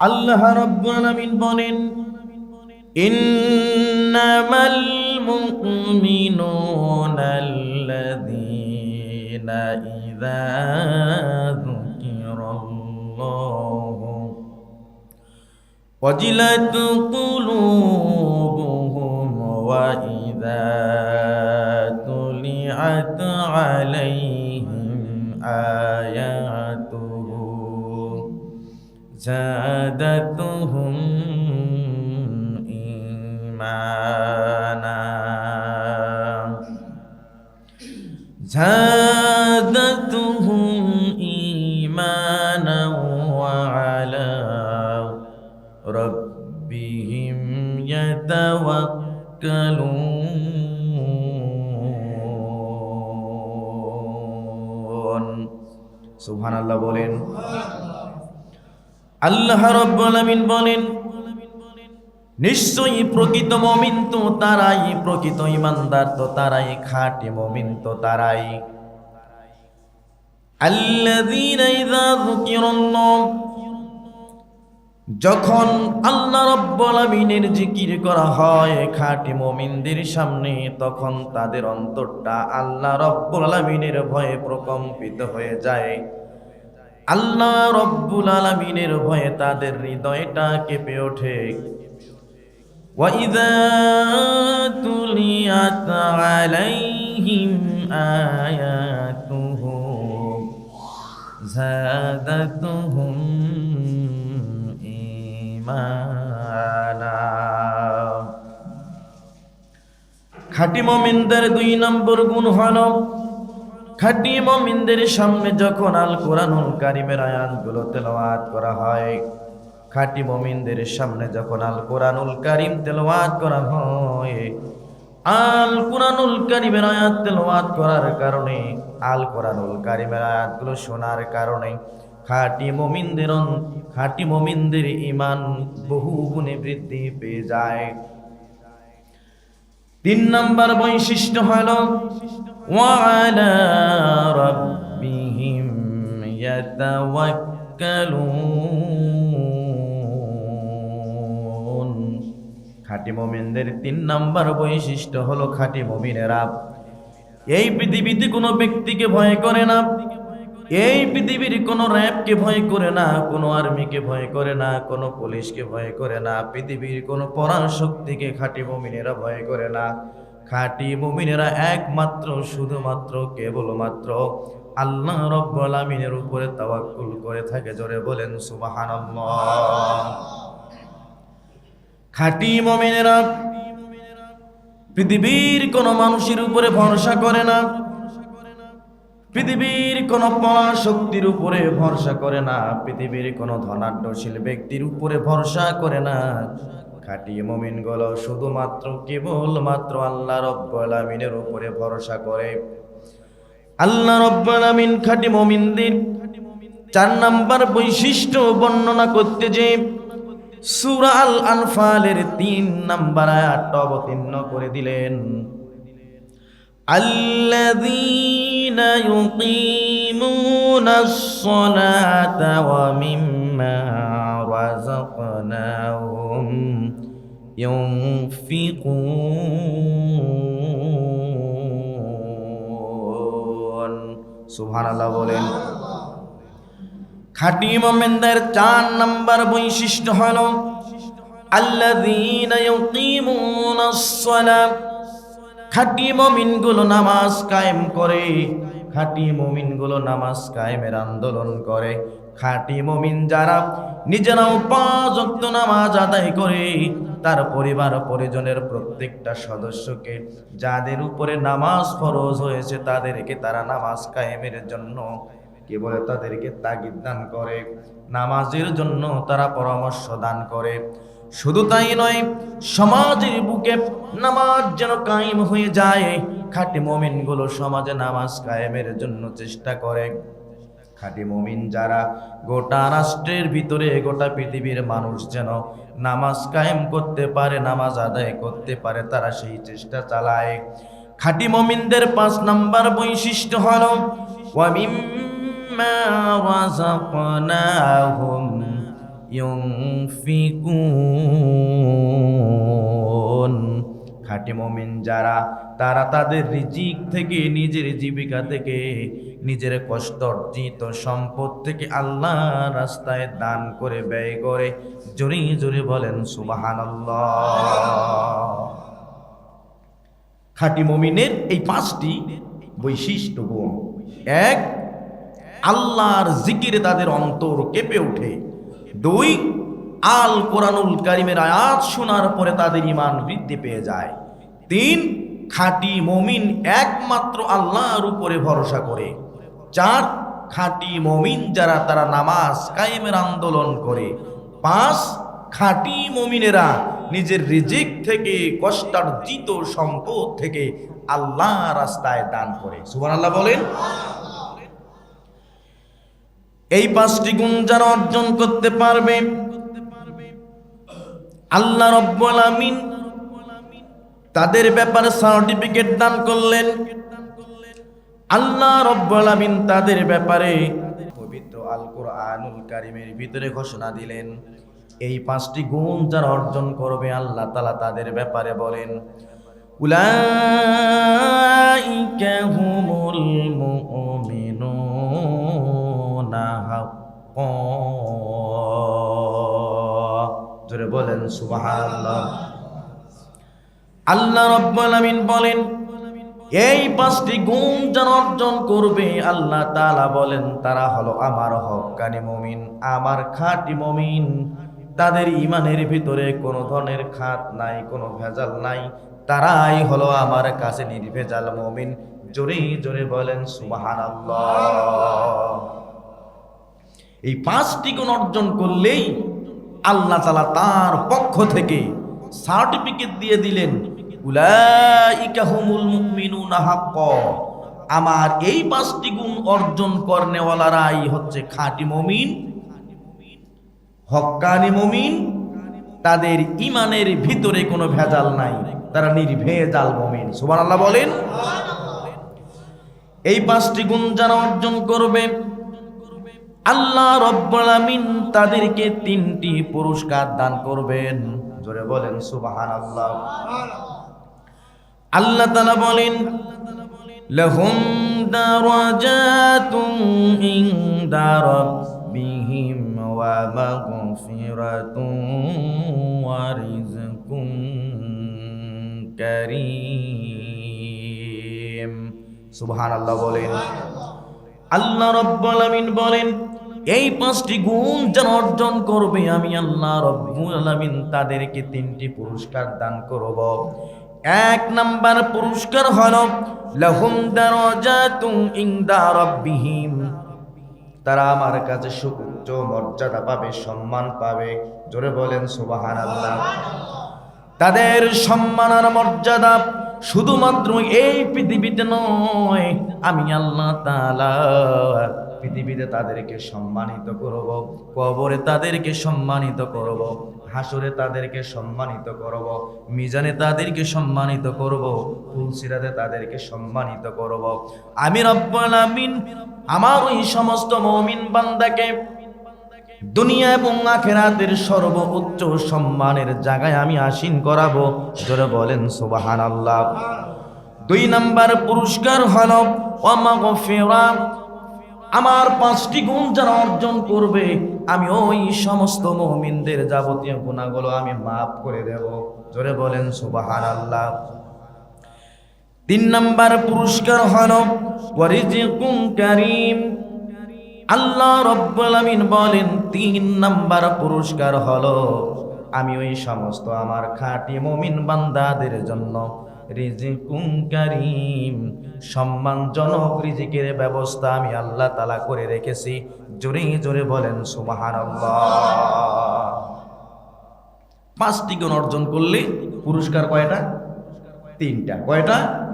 আল্লাহ রাব্বুল আলামিন বলেন, ইন্নামাল মুমিনুনা আল্লাযীনা ইযা যুকিরাল্লাহু ওয়াজিলাত কুলুবুহুম ওয়া ইযা তুলিআত আলাইহিম আয়াতুহু زادتهم إيمانا زادتهم إيمانا وعلى ربهم يتوكلون সুবহান আল্লাহ বলেন আল্লাহ আলামিন বলেন, নিশ্চয়ই প্রকৃত মমিন তো তারাই, প্রকৃত ইমানদার তো তারাই, খাঁটি মমিন তো তারাই। যখন আল্লাহ রব্বুল আমিনের জিকির করা হয় খাঁটি মুমিনদের সামনে, তখন তাদের অন্তরটা আল্লাহ রব্বুল আলামিনের ভয়ে প্রকম্পিত হয়ে যায়। আল্লাহ রব্বুল আলামিনের ভয়ে তাদের হৃদয়টা কেঁপে ওঠে وَإِذَا تُلِيَتْ عَلَيْهِمْ آيَاتُهُ زادتهم إيمانا খাঁটি মমিনদের দুই নম্বর গুণ হল খাঁটি মমিনদের সামনে যখন আল কোরআনুল কারিমের আয়াতগুলো তেলাওয়াত করা হয়, খাঁটি মমিনদের সামনে যখন আল কোরআনুল কারিম তেলাওয়াত করা হয় আল কোরআনুল কারিমের আয়াত তেলাওয়াত করার কারণে আল কোরআনুল কারিমের আয়াতগুলো শোনার কারণে খাঁটি মমিনদের খাঁটি মমিনদের ইমান বহু গুণে বৃদ্ধি পেয়ে যায়। তিন নম্বর বৈশিষ্ট্য হল ওয়ালা রাব্বিহিম ইয়াতাওয়াক্কালুন খাঁটি মমিনদের তিন নম্বর বৈশিষ্ট্য হলো খাঁটি মমিনেরা। এই পৃথিবীতে কোনো ব্যক্তিকে ভয় করে না। এই পৃথিবীর কোনো র্যাবকে ভয় করে না, কোনো আর্মিকে ভয় করে না, কোনো পুলিশকে ভয় করে না। পৃথিবীর কোনো পরাণ শক্তিকে খাঁটি মমিনেরা ভয় করে না। খাঁটি মমিনেরা একমাত্র, শুধুমাত্র, কেবলমাত্র আল্লাহ রব্বুল আমিনের উপরে তাওয়াক্কুল করে থাকে। জোরে বলেন, সুবহানাল্লাহ। খাঁটি মমিনেরা পৃথিবীর কোনো মানুষের উপরে ভরসা করে না। পৃথিবীর কোনো শক্তির উপরে ভরসা করে না। পৃথিবীর কোনো ধনাঢ্যশীল ব্যক্তির উপরে ভরসা করে না। খাঁটি মমিন গুলো শুধুমাত্র কেবল মাত্র আল্লাহ রব্বুল আমিনের উপরে ভরসা করে আল্লাহ রব্বুল আমিন খাঁটি মমিনদের চার নাম্বার বৈশিষ্ট্য বর্ণনা করতে যে সূরা আল আনফালের তিন নাম্বার আয়াতটা অবতীর্ণ করে দিলেন الذين يقيمون الصلاة ومما رزقناهم ينفقون سبحان الله বলেন খাঁটি মোমেনদের চার নাম্বার বৈশিষ্ট্য হল আল্লাযীনা ইউকিমুনাস সালাত খাঁটি মমিনগুলো নামাজ কায়েম করে খাঁটি মমিনগুলো নামাজ কায়েমের আন্দোলন করে খাঁটি মমিন যারা নিজেরাও পাঁচ নামাজ আদায় করে, তার পরিবার পরিজনের প্রত্যেকটা সদস্যকে যাদের উপরে নামাজ ফরজ হয়েছে, তাদেরকে তারা নামাজ কায়েমের জন্য, কি বলে তাদেরকে তাগিদ দান করে, নামাজের জন্য তারা পরামর্শ দান করে। শুধু তাই নয়, সমাজের বুকে নামাজ যেন কায়েম হয়ে যায়, খাঁটি মমিনগুলো সমাজে নামাজ কায়েমের জন্য চেষ্টা করে। খাঁটি মমিন যারা, গোটা রাষ্ট্রের ভিতরে গোটা পৃথিবীর মানুষ যেন নামাজ কায়েম করতে পারে, নামাজ আদায় করতে পারে, তারা সেই চেষ্টা চালায়। খাঁটি মমিনদের পাঁচ নাম্বার বৈশিষ্ট্য হল খাঁটি মমিন যারা, তারা তাদের রিজিক থেকে, নিজের জীবিকা থেকে নিজের কষ্ট, অর্জিত সম্পদ থেকে আল্লাহ রাস্তায় দান করে ব্যয় করে। জোরে জোরে বলেন, সুবহানাল্লাহ। খাঁটি মমিনের এই পাঁচটি বৈশিষ্ট্য গুণ। এক, আল্লাহর জিকিরে তাদের অন্তর কেঁপে ওঠে। দুই, আল কোরআনুল কারিমের আয়াত শোনার পরে তাদের ইমান বৃদ্ধি পেয়ে যায়। তিন, খাঁটি মমিন একমাত্র আল্লাহর উপরে ভরসা করে। চার খাঁটি মমিন যারা তারা নামাজ কায়েমের আন্দোলন করে, পাঁচ খাঁটি মমিনেরা নিজের রিজিক থেকে, কষ্টার্জিত সম্পদ থেকে আল্লাহ রাস্তায় দান করে। সুবান আল্লাহ বলেন। এই পাঁচটি গুণ যারা অর্জন করতে পারবে, আল্লাহ রব্বুল আমিন তাদের ব্যাপারে সার্টিফিকেট দান করলেন। আল্লাহ রব্বুল আমিন তাদের ব্যাপারে পবিত্র আল কোরআনুল কারিমের ভিতরে ঘোষণা দিলেন। এই পাঁচটি গুণ যারা অর্জন করবে, আল্লাহ তালা তাদের ব্যাপারে বলেন, উলাইকা হুমুল মুমিনুনা জোরে বলেন, সুবহানাল্লাহ। আল্লাহ রব্বুল আমিন বলেন এই পাঁচটি গুণ যেন অর্জন করবে, আল্লাহ তালা বলেন, তারা হলো আমার হক্কানি মমিন, আমার খাঁটি মমিন। তাদের ইমানের ভিতরে কোনো ধরনের খাত নাই, কোনো ভেজাল নাই। তারাই হলো আমার কাছে নির্ভেজাল মমিন। জোরে জোরে বলেন, সুবহানাল্লাহ। এই পাঁচটি গুণ অর্জন করলেই আল্লাহ তালা তার পক্ষ থেকে সার্টিফিকেট দিয়ে দিলেন আমার এই পাঁচটি গুণ অর্জন করনেওয়ালারাই হচ্ছে খাঁটি মমিন, হক্কানি মমিন। তাদের ইমানের ভিতরে কোনো ভেজাল নাই, তারা নির্ভেজাল মমিন। সুবহানাল্লাহ বলেন, এই পাঁচটি গুণ যারা অর্জন করবে, আল্লাহ রব্বুল আমিন তাদেরকে তিনটি পুরস্কার দান করবেন। জোরে বলেন সুবাহান আল্লাহ তাআলা বলেন, লাহুম দারাজাতুন ইনদা রাব্বিহিম ওয়া মাগফিরাতুন ওয়া রিজকুন কারীম। সুবহানাল্লাহ বলেন। আল্লাহ রব্বুল আমিন বলেন, এই পাঁচটি গুণ যারা অর্জন করবে আমি আল্লাহ রব্বুল আলামিন, তাদেরকে তিনটি পুরস্কার দান করব। এক নাম্বার পুরস্কার হল, লাহুম দারাজাতুন ইনদা রাব্বিহিম। তারা আমার কাছে সুউচ্চ মর্যাদা পাবে, সম্মান পাবে। জোরে বলেন, সুবহানাল্লাহ। তাদের সম্মান আর মর্যাদা শুধুমাত্র এই পৃথিবীতে নয়, আমি আল্লাহ তাআলা পৃথিবীতে তাদেরকে সম্মানিত করব, কবরে তাদেরকে সম্মানিত করব। হাসরে তাদেরকে সম্মানিত করব, মিজানে তাদেরকে সম্মানিত করব ফুলসিরাতে তাদেরকে সম্মানিত করব। আমি রব্বুল আমিন আমার ওই সমস্ত মমিন বান্দাকে দুনিয়া এবং আখেরাতের সর্ব উচ্চ সম্মানের জায়গায় আমি আসীন করাবো। জোরে বলেন সুবাহান আল্লাহ দুই নাম্বার পুরস্কার হল অমাগফিরা আমার পাঁচটি গুণ যারা অর্জন করবে, আমি ওই সমস্ত মহমিনদের যাবতীয় গুণাগুলো আমি মাফ করে দেব। জোরে বলেন সুবাহান আল্লাহ তিন নাম্বার পুরস্কার হল কারীম। আল্লাহ রব্বুল আমিন বলেন, তিন নাম্বার পুরস্কার হলো, আমি ওই সমস্ত আমার খাঁটি মমিন বান্দাদের জন্য রিজিকুম কারীম। সম্মানজনক রিজিকের ব্যবস্থা আমি আল্লাহ তালা করে রেখেছি। জোরে জোরে বলেন, সুবহানাল্লাহ। পাঁচটি গুণ অর্জন করলে পুরস্কার কয়টা? তিনটা। কয়টা?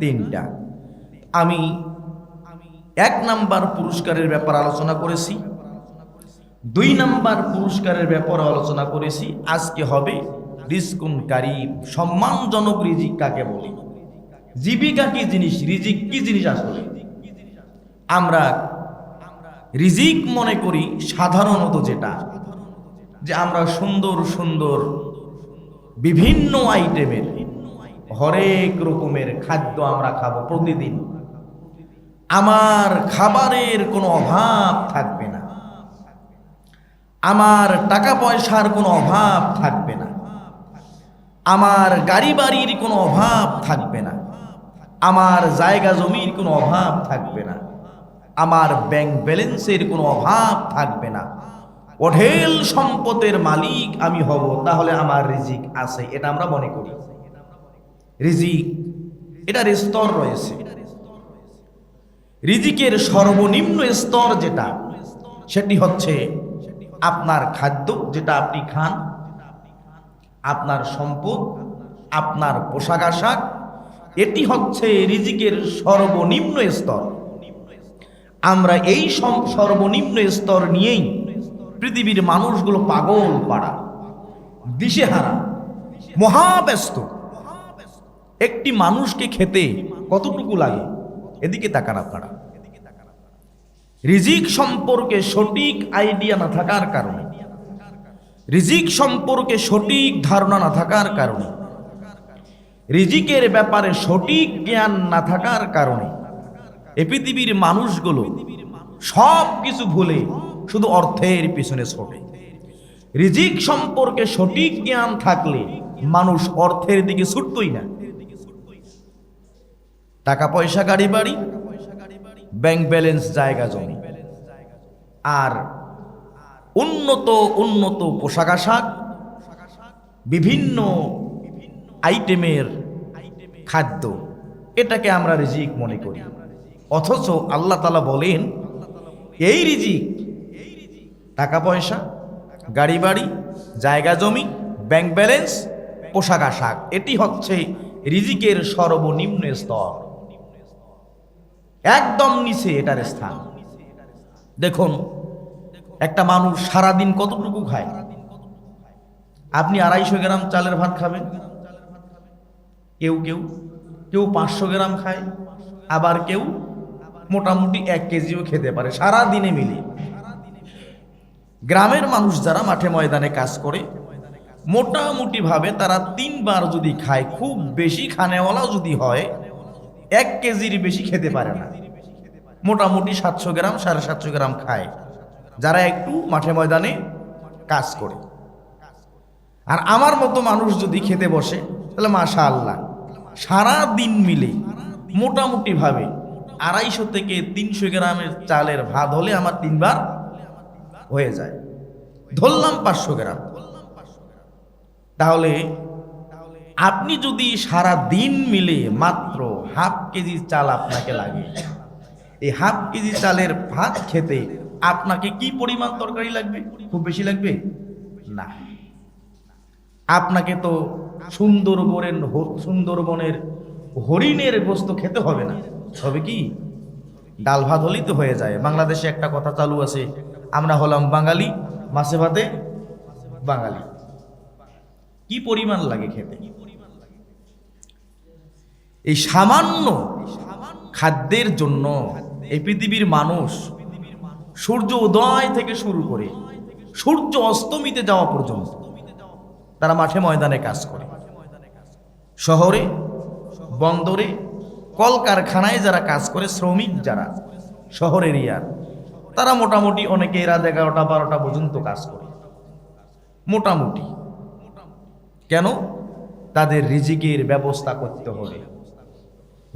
তিনটা। আমি এক নাম্বার পুরস্কারের ব্যাপার আলোচনা করেছি। দুই নাম্বার পুরস্কারের ব্যাপারে আলোচনা করেছি। আজকে হবে রিস্কুন কারিম সম্মানজনক রিজিক কাকে বলি? জীবিকা কি জিনিস? রিজিক কি জিনিস আসলে? আমরা রিজিক মনে করি সাধারণত যেটা, যে আমরা সুন্দর সুন্দর বিভিন্ন আইটেমের, হরেক রকমের খাদ্য আমরা খাব প্রতিদিন। আমার খাবারের কোনো অভাব থাকবে না। আমার টাকা পয়সার কোনো অভাব থাকবে না। আমার গাড়ি বাড়ির কোনো অভাব থাকবে না। আমার জায়গা জমির কোনো অভাব থাকবে না। আমার ব্যাংক ব্যালেন্সের কোনো অভাব থাকবে না। অঢেল সম্পদের মালিক আমি হব, তাহলে আমার রিজিক আছে, এটা আমরা মনে করি। রিজিক, এটার স্তর রয়েছে। রিজিকের সর্বনিম্ন স্তর যেটা, সেটি হচ্ছে আপনার খাদ্য, যেটা আপনি খান। আপনার সম্পদ, আপনার পোশাক আশাক, এটি হচ্ছে রিজিকের সর্বনিম্ন স্তর। আমরা এই সর্বনিম্ন স্তর নিয়েই পৃথিবীর মানুষগুলো পাগল পাড়া, দিশেহারা, মহাব্যস্ত। একটি মানুষকে খেতে কতটুকু লাগে? এদিকে তাকান আপনারা। রিজিক সম্পর্কে সঠিক আইডিয়া না থাকার কারণে রিজিক সম্পর্কে সঠিক ধারণা না থাকার কারণে। রিজিকের ব্যাপারে সঠিক জ্ঞান না থাকার কারণে এ পৃথিবীর মানুষগুলো সব কিছু ভুলে শুধু অর্থের পিছনে ছোটে। রিজিক সম্পর্কে সঠিক জ্ঞান থাকলে মানুষ অর্থের দিকে ছুটতই না। টাকা পয়সা গাড়ি বাড়ি ব্যাংক ব্যালেন্স জায়গা জমি আর উন্নত উন্নত পোশাক আশাক, বিভিন্ন আইটেমের খাদ্য। এটাকে আমরা রিজিক মনে করি। অথচ আল্লাহ তালা বলেন, এই রিজিক, টাকা পয়সা, গাড়ি বাড়ি, জায়গা জমি, ব্যাংক ব্যালেন্স, পোশাক আশাক, এটি হচ্ছে রিজিকের সর্বনিম্ন স্তর। একদম নিচে এটার স্থান। দেখুন একটা মানুষ সারাদিন কতটুকু খায়? আপনি আড়াইশো গ্রাম চালের ভাত খাবেন? কেউ কেউ কেউ পাঁচশো গ্রাম খায়, আবার কেউ মোটামুটি এক কেজিও খেতে পারে সারা দিনে মিলে। গ্রামের মানুষ যারা মাঠে ময়দানে কাজ করে মোটামুটি ভাবে তারা তিনবার যদি খায়, খুব বেশি খানেওয়ালাও যদি হয়, এক কেজির বেশি খেতে পারে না। মোটামুটি সাতশো গ্রাম, সাড়ে সাতশো গ্রাম খায়। যারা একটু মাঠে ময়দানে কাজ করে। আর আমার মতো মানুষ যদি খেতে বসে, তাহলে মাশা আল্লাহ সারা দিন মিলে মোটামুটি ভাবে আড়াইশো থেকে তিনশো গ্রামের চালের ভাত হলে আমার তিনবার হয়ে যায়। ধরলাম পাঁচশো গ্রাম। তাহলে আপনি যদি সারা দিন মিলে মাত্র হাফ কেজি চাল আপনাকে লাগে, এই হাফ কেজি চালের ভাত খেতে আপনাকে কি পরিমাণ তরকারি লাগবে? খুব বেশি লাগবে? না। আপনাকে তো সুন্দরবনের সুন্দরবনের হরিণের গোস্ত খেতে হবে না। হবে কি? ডাল ভাত হলেই তো হয়ে যায়। বাংলাদেশে একটা কথা চালু আছে, আমরা হলাম বাঙালি, মাছে ভাতে বাঙালি। কি পরিমাণ লাগে খেতে? এই সামান্য খাদ্যের জন্য এই পৃথিবীর মানুষ সূর্য উদয় থেকে শুরু করে সূর্য অস্তমিতে যাওয়া পর্যন্ত তারা মাঠে ময়দানে কাজ করে। শহরে, বন্দরে, কলকারখানায় যারা কাজ করে, শ্রমিক যারা, শহরের ইয়ার, তারা মোটামুটি অনেকে রাত এগারোটা, বারোটা পর্যন্ত কাজ করে। মোটামুটি। কেন? তাদের রিজিকের ব্যবস্থা করতে হবে।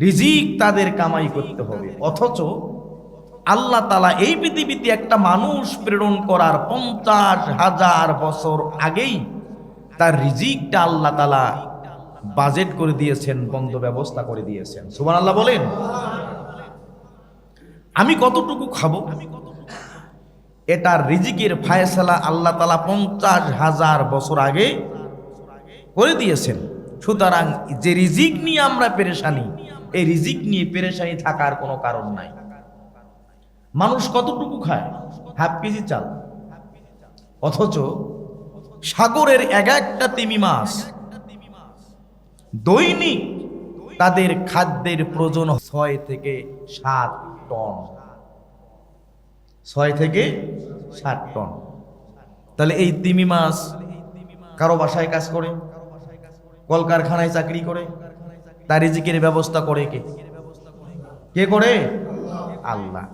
রিজিক তাদের কামাই করতে হবে। অথচ আল্লাহ তালা এই পৃথিবীতে একটা মানুষ প্রেরণ করার পঞ্চাশ হাজার বছর আগেই তার রিজিকটা আল্লাহ তালা বাজেট করে দিয়েছেন, বন্ধ ব্যবস্থা করে দিয়েছেন। সুবান আল্লাহ বলেন? আমি কতটুকু খাব? এটার রিজিকের ফায়সালা আল্লাহ তালা পঞ্চাশ হাজার বছর আগে করে দিয়েছেন। সুতরাং যে রিজিক নিয়ে আমরা পেরেশানি, এই রিজিক নিয়ে পেরেশানি থাকার কোনো কারণ নাই। মানুষ কতটুকু খায়? হাফ কেজি চাল। অথচ সাগরের এক একটা তিমি মাছ দৈনিক তাদের খাদ্যের প্রয়োজন ছয় থেকে সাত টন। ছয় থেকে সাত টন। তাহলে এই তিমি মাছ কারও বাসায় কাজ করে? কলকারখানায় চাকরি করে? তার ব্যবস্থা করে কে? কে করে? আল্লাহ।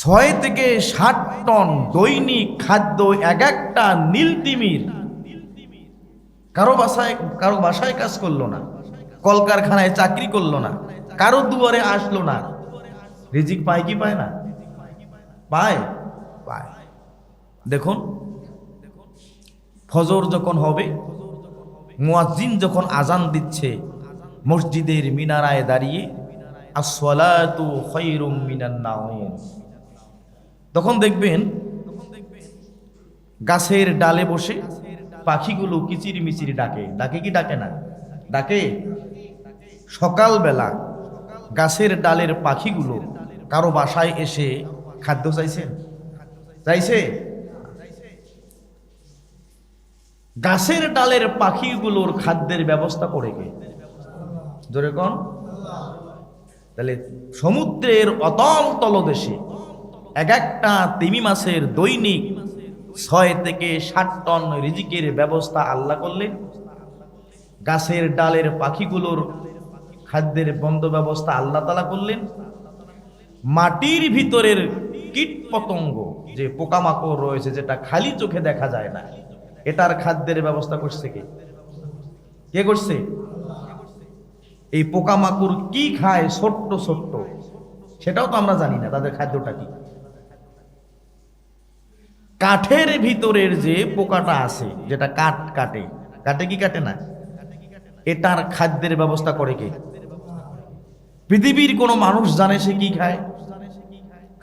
ছয় থেকে ষাট টন দৈনিক খাদ্য এক একটা নীল তিমির। কারও বাসায় কারও বাসায় কাজ করল না, কলকারখানায় চাকরি করল না, কারও দুয়ারে আসলো না। রিজিক পায় কি পায় না? পায়। পায়। দেখুন, ফজর যখন হবে, মুয়াজ্জিন যখন আজান দিচ্ছে, মসজিদের মিনারায় দাঁড়িয়ে আসসালাতু খায়রুম মিনান নাওম। তখন দেখবেন গাছের ডালে বসে পাখিগুলো কিচির মিচির ডাকে। ডাকে কি ডাকে না? ডাকে? সকালবেলা গাছের ডালের পাখিগুলো কারও বাসায় এসে খাদ্য চাইছেন চাইছে? গাছের ডালের পাখিগুলোর খাদ্যের ব্যবস্থা করে কে? জোরে কন? তাহলে সমুদ্রের অতল তলদেশে এক একটা তিমি মাছের দৈনিক ছয় থেকে ষাট টন রিজিকের ব্যবস্থা আল্লাহ করলেন। গাছের ডালের পাখিগুলোর খাদ্যের বন্ধ ব্যবস্থা আল্লাহ তালা করলেন। মাটির ভিতরের কীট পতঙ্গ যে পোকামাকড় রয়েছে, যেটা খালি চোখে দেখা যায় না, এটার খাদ্যের ব্যবস্থা করছে কে? কে করছে? এই পোকামাকড় কি খায় ছোট্ট ছোট্ট, সেটাও তো আমরা জানি না, তাদের খাদ্যটা কি? কাঠের ভিতরের যে পোকাটা আছে, যেটা কাঠ কাটে কাটে কি কাটে না? এটার খাদ্যের ব্যবস্থা করে কে? পৃথিবীর কোনো মানুষ জানে সে কি খায়?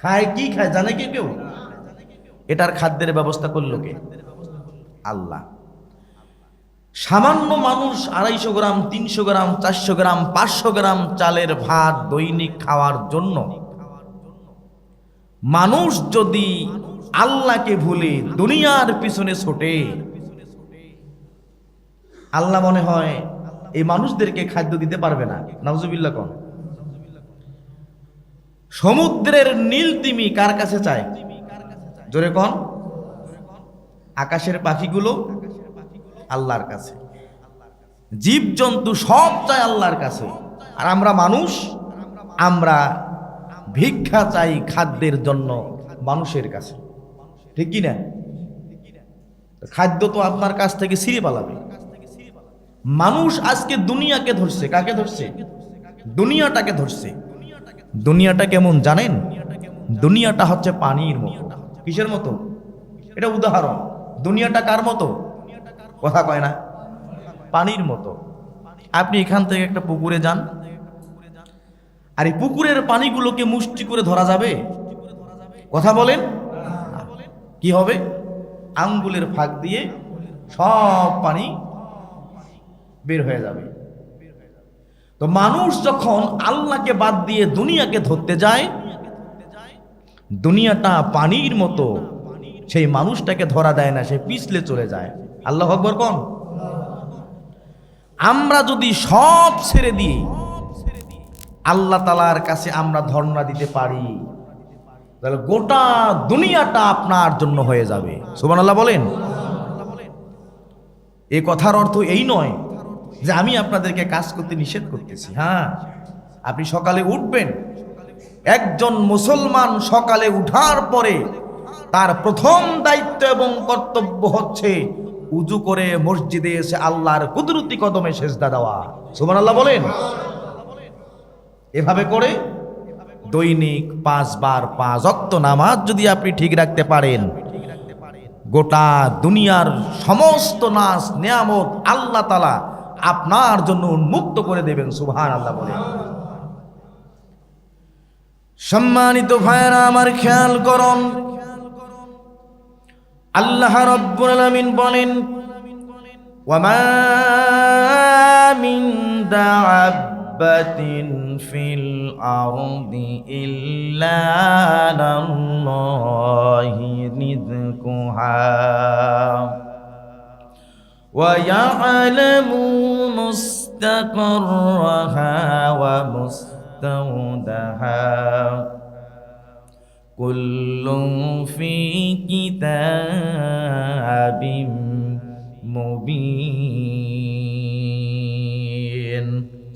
খায় কি খায়, জানে কি কেউ? এটার খাদ্যের ব্যবস্থা করল কে? আল্লাহ। সামান্য মানুষ আড়াইশো গ্রাম, তিনশো গ্রাম, চারশো গ্রাম, পাঁচশো গ্রাম চালের ভাত দৈনিক খাওয়ার জন্য মানুষ যদি আল্লাহকে ভুলে দুনিয়ার পিছনে ছোটে। আল্লাহ মনে হয় এই মানুষদেরকে খাদ্য দিতে পারবে না। নাউজুবিল্লা কন। সমুদ্রের নীল তিমি কার কাছে চায়? জোরে কন। আকাশের পাখিগুলো আল্লাহর কাছে। জীব জন্তু সব চায় আল্লাহর কাছে। আর আমরা মানুষ, আমরা ভিক্ষা চাই খাদ্যের জন্য মানুষের কাছে। ঠিক কি না খাদ্য তো আপনার কাছ থেকে ছিঁড়ে পালাবে। মানুষ আজকে দুনিয়াকে ধরছে। কাকে ধরছে? দুনিয়াটাকে ধরছে। দুনিয়াটা কেমন জানেন? দুনিয়াটা হচ্ছে পানির মতো। কিসের মতো? এটা উদাহরণ। দুনিয়াটা কার মতো? কথা কয় না। পানির মতো। আপনি এখান থেকে একটা পুকুরে যান। আর এই পুকুরের পানিগুলোকে মুষ্টি করে ধরা যাবে? কথা বলেন। কি হবে? আঙ্গুলের ফাঁক দিয়ে সব পানি বের হয়ে যাবে। তো মানুষ যখন আল্লাহকে বাদ দিয়ে দুনিয়াকে ধরতে যায়, দুনিয়াটা পানির মতো। সেই মানুষটাকে ধরা দেয় না, সে পিছলে চলে যায়। আল্লাহ আকবর কন? আমরা যদি সব ছেড়ে দিই আল্লাহ তালার কাছে আমরা ধর্ণা দিতে পারি তাহলে গোটা দুনিয়াটা আপনার জন্য হয়ে যাবে। সুবান আল্লাহ বলেন। এ কথার অর্থ এই নয় যে আমি আপনাদেরকে কাজ করতে নিষেধ করতেছি। হ্যাঁ আপনি সকালে উঠবেন, একজন মুসলমান সকালে উঠার পরে তার প্রথম দায়িত্ব এবং কর্তব্য হচ্ছে উজু করে মসজিদে এসে আল্লাহর কুদরতি কদমে সেজদা দেওয়া। সুমান আল্লাহ বলেন। এভাবে করে দৈনিক পাঁচবার পাঁচ অক্ত নামাজ যদি আপনি ঠিক রাখতে পারেন, গোটা দুনিয়ার সমস্ত নাচ, নিয়ামত আল্লাহ তালা আপনার জন্য উন্মুক্ত করে দেবেন সুবহান আল্লাহ বলে। সম্মানিত ভাইরা আমার খেয়াল করুন, আল্লাহ রব্বুল আলামিন বলেন ওয়ামা মিন دابة في الأرض إلا على الله رزقها ويعلم مستقرها ومستودعها كل في كتاب مبين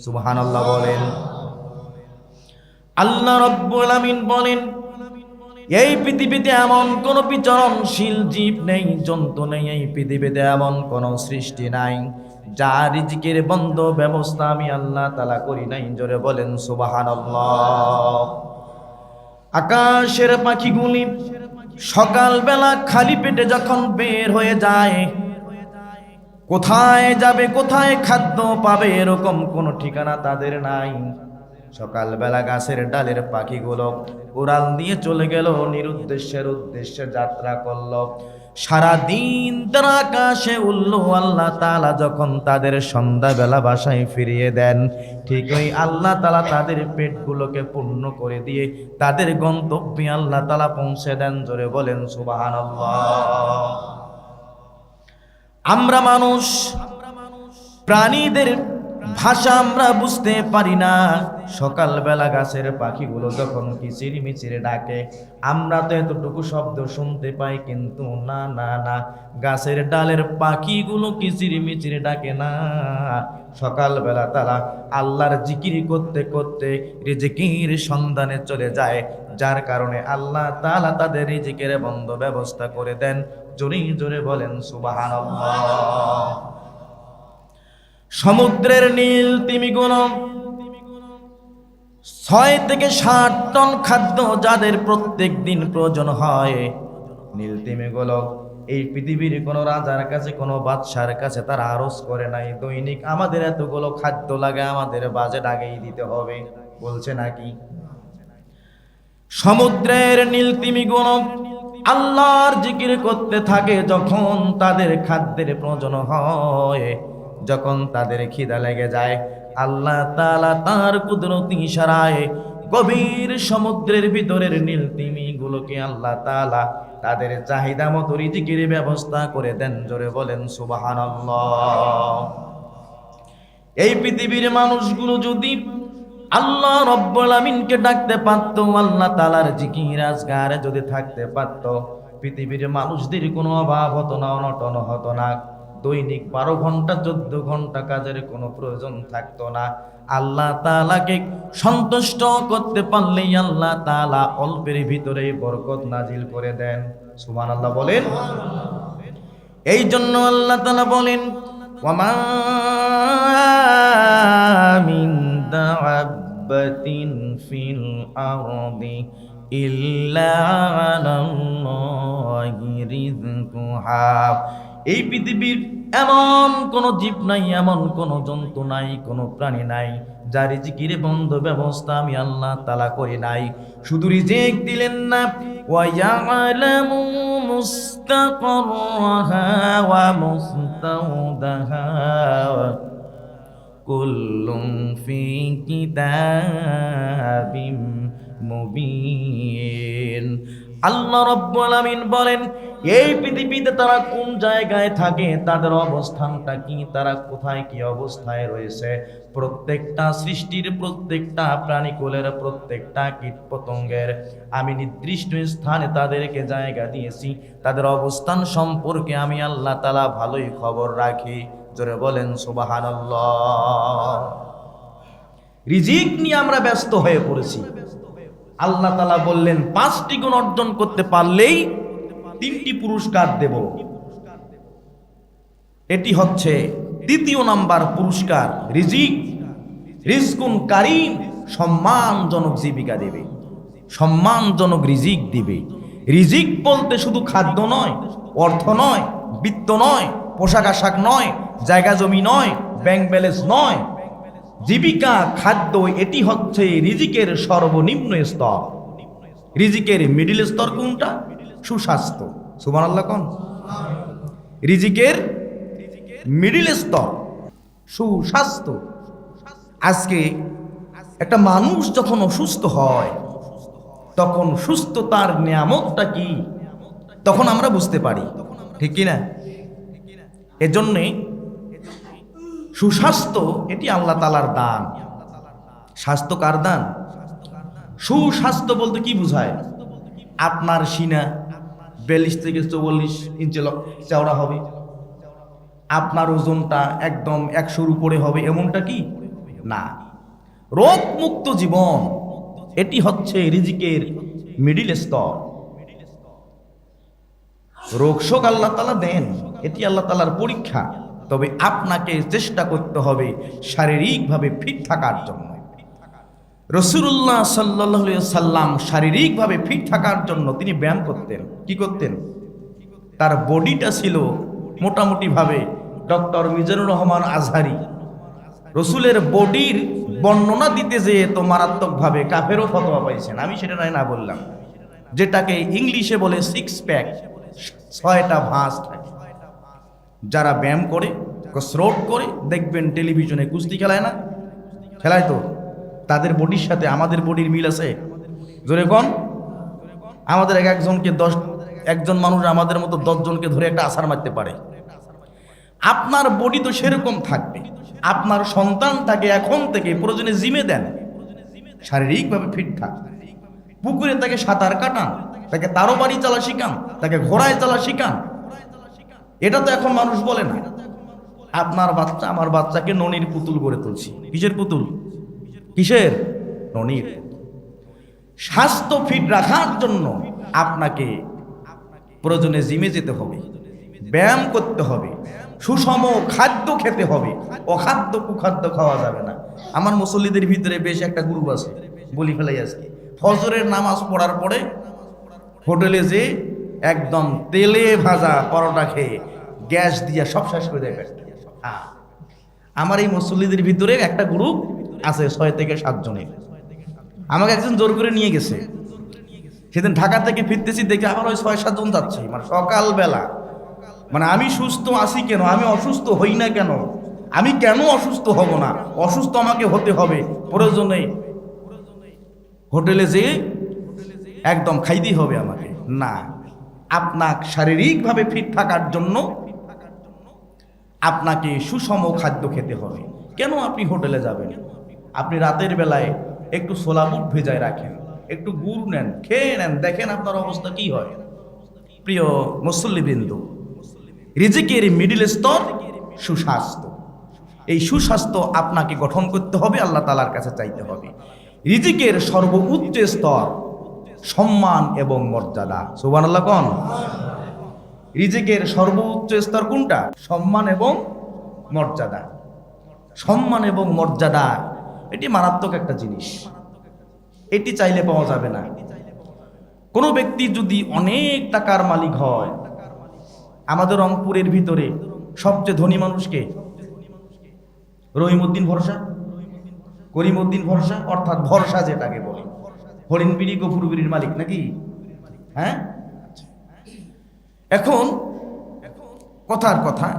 সুবহানাল্লাহ বলেন। আল্লাহ রব্বুল আমিন বলেন, এই পৃথিবীতে এমন কোন বিচরণশীল জীব নেই, জন্তু নেই, এই পৃথিবীতে এমন কোন সৃষ্টি নাই যা রিজিকের বন্ধ ব্যবস্থা আমি আল্লাহ তালা করি নাই, জোরে বলেন সুবহানাল্লাহ। আকাশের পাখিগুলি সকালবেলা খালি পেটে যখন বের হয়ে যায় কোথায় যাবে, কোথায় খাদ্য পাবে, এরকম কোনো ঠিকানা তাদের নাই। সকালবেলা গাছের ডালের পাখিগুলো উড়াল দিয়ে চলে গেল, নিরুদ্দেশ্যের উদ্দেশ্যে যাত্রা করল। সারাদিন তারা আকাশে উল্লু আল্লাহ তালা যখন তাদের সন্ধ্যাবেলা বাসায় ফিরিয়ে দেন, ঠিক ওই আল্লাহ তালা তাদের পেটগুলোকে পূর্ণ করে দিয়ে তাদের গন্তব্যে আল্লাহ তালা পৌঁছে দেন। জোরে বলেন সুবাহান আমরা মানুষ, প্রাণীদের ভাষা আমরা বুঝতে পারি না। সকালবেলা গাছের পাখিগুলো যখন কিচির মিচিরে ডাকে, আমরা তো এতটুকু শব্দ শুনতে পাই, কিন্তু না না না, গাছের ডালের পাখিগুলো কিচির মিচিরে ডাকে না। সকালবেলা তারা আল্লাহর জিকির করতে করতে রিজিকির সন্ধানে চলে যায়। যার কারণে আল্লাহ তালা তাদের রিজিকের বন্ধ ব্যবস্থা করে দেন। জোরে জোরে বলেন সুবাহান সমুদ্রের নীল তিমিগুলো ছয় থেকে ষাট টন খাদ্য যাদের প্রত্যেক দিন প্রয়োজন হয়, নীল তিমিগুলো এই পৃথিবীর কোনো রাজার কাছে, কোনো বাদশার কাছে তারা আরজ করে নাই। দৈনিক আমাদের এতগুলো খাদ্য লাগে, আমাদের বাজেট আগেই দিতে হবে, বলছে নাকি? সমুদ্রের নীল তিমিগুলো আল্লাহর জিকির করতে থাকে যখন তাদের খাদ্যের প্রয়োজন হয়। যখন তাদের খিদা লেগে যায়, আল্লাহ তালা তার কুদরতি ইশারায় গভীর সমুদ্রের ভিতরের নীল তিমিগুলোকে আল্লাহ তালা তাদের চাহিদা মতো রিজিকের ব্যবস্থা করে দেন। জোরে বলেন সুবাহান এই পৃথিবীর মানুষগুলো যদি আল্লাহ রব্বুল ডাকতে পারত, আল্লাহ তালার জিকির আজগারে যদি থাকতে পারত, পৃথিবীর মানুষদের কোনো অভাব হতো না, অনটন হতো না। দৈনিক বারো ঘণ্টা, চোদ্দ ঘণ্টা কাজের কোনো প্রয়োজন থাকতো না। আল্লাহ তালাকে সন্তুষ্ট করতে পারলেই আল্লাহ তালা অল্পের ভিতরে বরকত নাজিল করে দেন। সুমান আল্লাহ বলেন। এই জন্য আল্লাহ তালা বলেন ওয়ামা মিন দাব্বাতিন ফিল আরদি ইল্লা আলাল্লাহি রিজকুহা এই পৃথিবীর এমন কোন জীব নাই, এমন কোন জন্তু নাই, কোন প্রাণী নাই, যার রিজিকির বন্ধ ব্যবস্থা আমি আল্লাহ তালা করি নাই। শুধু রিজিক দিলেন না ওয়ায়ালামু মুস্তাকরহা ওয়া মুস্তাউদাহা। কুল্লুম ফি কিতাবিম মুবিন। আল্লাহ রব্বুল বলেন, এই পৃথিবীতে তারা কোন জায়গায় থাকে, তাদের অবস্থানটা কি, তারা কোথায় কি অবস্থায় রয়েছে? প্রত্যেকটা সৃষ্টির প্রত্যেকটা প্রাণীকুলের প্রত্যেকটা কীট পতঙ্গের আমি নির্দিষ্ট স্থানে তাদেরকে জায়গা দিয়েছি। তাদের অবস্থান সম্পর্কে আমি আল্লাহ তালা ভালোই খবর রাখি। জোরে বলেন সুবাহান রিজিক নিয়ে আমরা ব্যস্ত হয়ে পড়েছি। আল্লাহ তালা বললেন, পাঁচটি গুণ অর্জন করতে পারলেই তিনটি পুরস্কার দেব। এটি হচ্ছে দ্বিতীয় নাম্বার পুরস্কার, রিজিক। রিজকুন কারিম, সম্মানজনক জীবিকা দেবে। সম্মানজনক রিজিক দিবে। রিজিক বলতে শুধু খাদ্য নয়, অর্থ নয়, বৃত্ত নয় পোশাক আশাক নয়, জায়গা জমি নয় ব্যাংক ব্যালেন্স নয়। জীবিকা, খাদ্য, এটি হচ্ছে রিজিকের সর্বনিম্ন স্তর। রিজিকের মিডিল স্তর কোনটা? সুস্বাস্থ্য। সুমান আল্লাহ কন? রিজিকের মিডিল স্তর। সুস্বাস্থ্য। আজকে একটা মানুষ যখন অসুস্থ হয়, তখন সুস্থতার নিয়ামতটা কি? তখন আমরা বুঝতে পারি। ঠিক কিনা? এজন্যে সুস্বাস্থ্য, এটি আল্লাহ তালার দান। স্বাস্থ্য কার দান? সুস্বাস্থ্য বলতে কি বোঝায়? আপনার সিনা বিয়াল্লিশ থেকে চৌচল্লিশ ইঞ্চি চওড়া হবে। আপনার ওজনটা একদম একশোর উপরে হবে, এমনটা কি? না। রোগ মুক্ত জীবন, এটি হচ্ছে রিজিকের মিডিল স্তর। রোগ শোক আল্লাহ তালা দেন। এটি আল্লাহ তালার পরীক্ষা। তবে আপনাকে চেষ্টা করতে হবে শারীরিকভাবে ফিট থাকার জন্য। রসুল্লাহ সাল্লাহ সাল্লাম শারীরিকভাবে ফিট থাকার জন্য তিনি ব্যায়াম করতেন। কি করতেন? তার বডিটা ছিল মোটামুটিভাবে ডক্টর মিজানুর রহমান আজহারি। রসুলের বডির বর্ণনা দিতে যেয়ে তো মারাত্মকভাবে কাফেরও ফতোয়া পাইছেন। আমি সেটা নয় না বললাম। যেটাকে ইংলিশে বলে সিক্স প্যাক ছয়টা ভাঁজ থাকে। যারা ব্যায়াম করে, কসরত করে, দেখবেন টেলিভিশনে কুস্তি খেলায় না? খেলায় তো? তাদের বডির সাথে আমাদের বডির মিল আছে? জোরে কন। আমাদের এক একজনকে দশ, একজন মানুষ আমাদের মতো দশজনকে ধরে একটা আসার মারতে পারে। আপনার বডি তো সেরকম থাকবে। আপনার সন্তানটাকে এখন থেকে প্রয়োজনে জিমে দেন। শারীরিকভাবে ফিট থাক। পুকুরে তাকে সাঁতার কাটান, তাকে তারও বাড়ি চালা শিখান, তাকে ঘোড়ায় চালা শিখান এটা তো এখন মানুষ বলে না। আপনার বাচ্চা, আমার বাচ্চাকে ননির পুতুল করে তুলছি। কিসের পুতুল? কিসের? ননির স্বাস্থ্য ফিট রাখার জন্য আপনাকে প্রয়োজনে জিমে যেতে হবে, ব্যায়াম করতে হবে, সুষম খাদ্য খেতে হবে। অখাদ্য, কুখাদ্য খাওয়া যাবে না। আমার মুসল্লিদের ভিতরে বেশ একটা গ্রুপ আছে, বলি ফেলাই আজকে। ফজরের নামাজ পড়ার পরে হোটেলে যে একদম তেলে ভাজা পরোটা খেয়ে গ্যাস দিয়ে সব শেষ করে দেয় হ্যাঁ। আমার এই মুসল্লিদের ভিতরে একটা গ্রুপ আছে ছয় থেকে সাতজনের আমাকে একজন জোর করে নিয়ে গেছে। সেদিন ঢাকা থেকে ফিরতেছি, দেখে আবার ওই ছয় সাতজন যাচ্ছে। মানে সকালবেলা। মানে আমি সুস্থ আছি কেন? আমি অসুস্থ হই না কেন? আমি কেন অসুস্থ হব না? অসুস্থ আমাকে হতে হবে। প্রয়োজনে হোটেলে যেয়ে একদম খাইতেই হবে আমাকে। না। আপনার শারীরিকভাবে ফিট থাকার জন্য আপনাকে সুষম খাদ্য খেতে হবে। কেন আপনি হোটেলে যাবেন? আপনি রাতের বেলায় একটু সোলা বুট ভেজায় রাখেন, একটু গুড় নেন, খেয়ে নেন, দেখেন আপনার অবস্থা কি হয়। প্রিয় মুসল্লিবৃন্দ, রিজিকের মিডিল স্তর সুস্বাস্থ্য। এই সুস্বাস্থ্য আপনাকে গঠন করতে হবে, আল্লাহ তালার কাছে চাইতে হবে। রিজিকের সর্বোচ্চ স্তর সম্মান এবং মর্যাদা। সুবান আল্লাহ কন? রিজিকের সর্বোচ্চ স্তর কোনটা? সম্মান এবং মর্যাদা। সম্মান এবং মর্যাদা, এটি মারাত্মক একটা জিনিস। এটি চাইলে পাওয়া যাবে না। কোনো ব্যক্তি যদি অনেক টাকার মালিক হয়, আমাদের রংপুরের ভিতরে সবচেয়ে ধনী মানুষকে রহিমউদ্দিন ভরসা? করিমউদ্দিন ভরসা? অর্থাৎ ভরসা যেটাকে বলে। হরিণ বিড়ি গফুর বিড়ির মালিক নাকি? হ্যাঁ? এখন কথার কথা,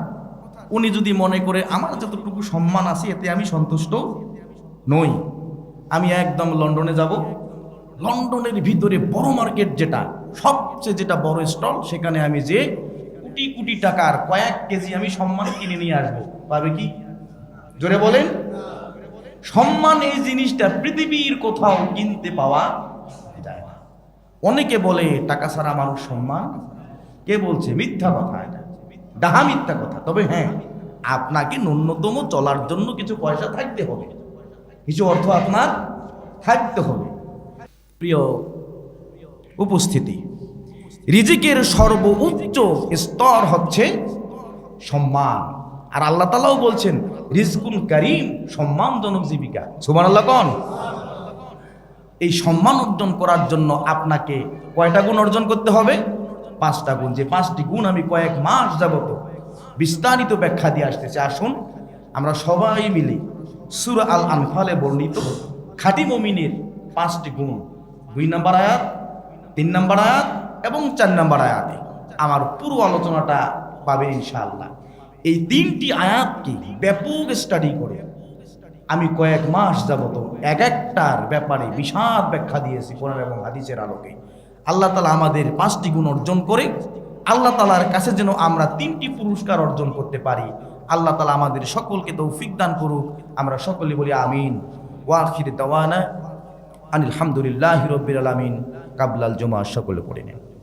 উনি যদি মনে করে আমার যতটুকু সম্মান আছে, এতে আমি সন্তুষ্ট নই। আমি একদম লন্ডনে যাব। লন্ডনের ভিতরে বড় মার্কেট যেটা, সবচেয়ে যেটা বড় স্টল, সেখানে আমি যে কোটি কোটি টাকার কয়েক কেজি আমি সম্মান কিনে নিয়ে আসব। পাবে কি? জোরে বলেন। সম্মান এই জিনিসটা পৃথিবীর কোথাও কিনতে পাওয়া যায় না। অনেকে বলে, টাকা ছাড়া মানুষ সম্মান কে বলছে? মিথ্যা কথা এটা। ডাহা মিথ্যা কথা। তবে হ্যাঁ আপনাকে ন্যূনতম চলার জন্য কিছু পয়সা থাকতে হবে। কিছু অর্থ আপনার থাকতে হবে। প্রিয় উপস্থিতি, রিজিকের সর্বোচ্চ স্তর হচ্ছে সম্মান। আর আল্লাহ তালাও বলছেন, রিজকুন করিম, সম্মানজনক জীবিকা। সুমান আল্লাহ কন? এই সম্মান অর্জন করার জন্য আপনাকে কয়টা গুণ অর্জন করতে হবে? পাঁচটা গুণ, যে পাঁচটি গুণ আমি কয়েক মাস যাবত বিস্তারিত ব্যাখ্যা দিয়ে আসতেছি। আসুন, আমরা সবাই মিলে সুর আল আনফালে বর্ণিত খাটি মমিনের পাঁচটি গুণ, দুই নম্বর আয়াত, তিন নম্বর আয়াত এবং চার নম্বর আয়াতে। আমার পুরো আলোচনাটা পাবে ইনশাআল্লাহ। এই তিনটি আয়াতকে ব্যাপক স্টাডি করে আমি কয়েক মাস যাবত এক একটার ব্যাপারে বিশাল ব্যাখ্যা দিয়েছি কোরআন এবং হাদিসের আলোকে। আল্লাহ তালা আমাদের পাঁচটি গুণ অর্জন করে, আল্লাহ তালার কাছে যেন আমরা তিনটি পুরস্কার অর্জন করতে পারি। আল্লাহ তালা আমাদের সকলকে তৌফিক দান করুক। আমরা সকলে বলি আমিন। ওয়াখির দাওয়ানা আনিল হামদুলিল্লাহ রব্বির আলামিন। কাবলাল জমা সকলে পড়ে নেন।